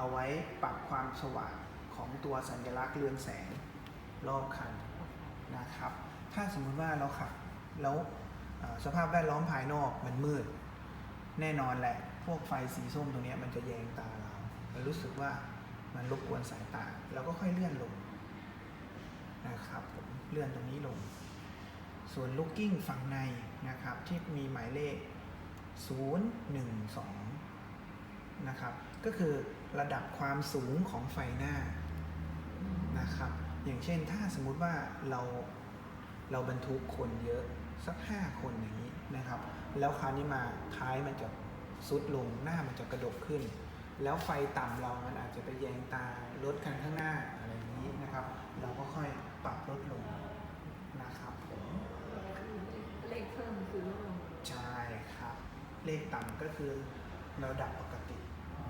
เอาไว้ปรับความสว่างของตัวสัญลักษณ์เรืองแสงรอบคันนะครับ ถ้าสมมุติว่าเราขับแล้วเอ่อสภาพแวดล้อมภายนอกมันมืด แน่นอนแหละ พวกไฟสีส้มตรงนี้มันจะแยงตาเราเรารู้สึกว่ามันรบกวนสายตาเราก็ค่อยเลื่อนลงนะครับผมเลื่อนตรงนี้ลง ส่วน looking ฝั่งในนะครับที่มีหมายเลข 012 นะครับ ก็คือระดับความสูงของไฟหน้านะครับ อย่างเช่นถ้าสมมุติว่าเราเราบรรทุกคนเยอะสัก 5 คนอย่างนี้นะครับ แล้วคราวนี้มาท้ายมันจะซุดลงหน้ามันจะกระดกขึ้น แล้วไฟต่ำเรา มันอาจจะไปแยงตารถคันข้างหน้าอะไรอย่างนี้นะครับ เราก็ค่อยปรับลดลงนะครับผมเลขเพิ่มคือลดลงใช่ครับ เลขต่ำก็คือระดับปกติ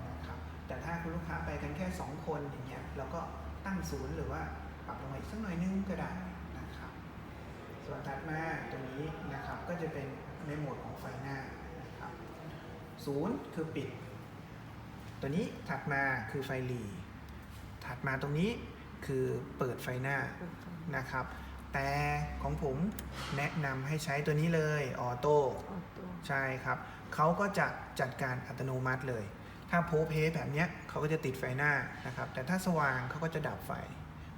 นะครับ แต่ถ้า คุณลูกค้าไปกันแค่ 2 คนอย่างเงี้ยเราก็ตั้งศูนย์หรือว่าปรับลงมาอีกสักหน่อยนึงก็ได้นะครับ ส่วนถัดมาตรงนี้นะครับก็จะเป็นในโหมดของไฟหน้านะครับศูนย์คือปิด ตัวนี้ถัดมาคือไฟหลีถัดมาตรงนี้คือเปิดไฟหน้านะครับ แต่ของผมแนะนำให้ใช้ตัวนี้เลยออโต้ออโต้ใช่ครับเขาก็จะจัดการอัตโนมัติเลย ถ้าโพเพแบบนี้เขาก็จะติดไฟหน้านะครับ แต่ถ้าสว่างเขาก็จะดับไฟ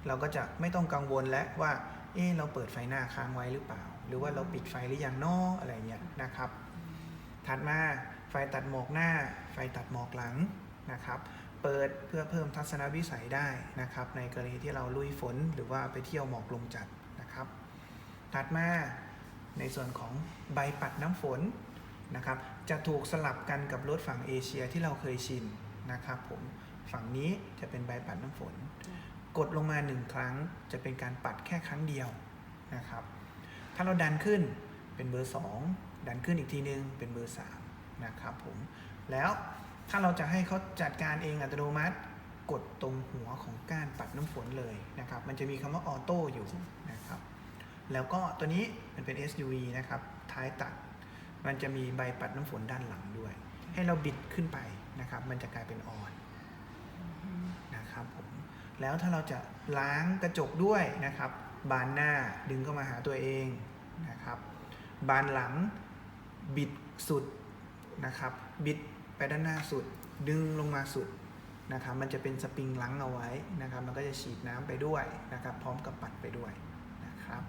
เราก็จะไม่ต้องกังวลและว่า เออเราเปิดไฟหน้าค้างไว้หรือเปล่า หรือว่าเราปิดไฟหรือยังนออะไรเงี้ยนะครับ ถัดมาไฟตัดหมอกหน้า ไฟตัดหมอกหลังนะครับ เปิดเพื่อเพิ่มทัศนวิสัยได้นะครับ ในกรณีที่เราลุยฝนหรือว่าไปเที่ยวหมอกลงจัดนะครับ ถัดมาในส่วนของใบปัดน้ำฝน นะครับ จะถูกสลับกันกับรถฝั่งเอเชียที่เราเคยชินนะครับผมฝั่งนี้จะเป็นใบปัดน้ำฝน กดลงมาหนึ่งครั้งจะเป็นการปัดแค่ครั้งเดียวนะครับ ถ้าเราดันขึ้นเป็นเบอร์ 2 ดันขึ้นอีกทีนึงเป็นเบอร์ 3 นะครับผม แล้วถ้าเราจะให้เขาจัดการเองอัตโนมัติ กดตรงหัวของก้านปัดน้ำฝนเลยนะครับ มันจะมีคำว่าออโต้อยู่นะครับ แล้วก็ตัวนี้มันเป็น SUV นะครับ ท้ายตัด มันจะมีใบปัดน้ำฝนด้านหลังด้วย ให้เราบิดขึ้นไปนะครับ มันจะกลายเป็นออนนะครับผมแล้วถ้าเราจะล้างกระจกด้วยนะครับ บานหน้าดึงเข้ามาหาตัวเองนะครับ บานหลังบิดสุดนะครับ บิดไปด้านหน้าสุด ดึงลงมาสุดนะครับ มันจะเป็นสปริงล้างเอาไว้นะครับ มันก็จะฉีดน้ำไปด้วยนะครับ พร้อมกับปัดไปด้วยนะครับ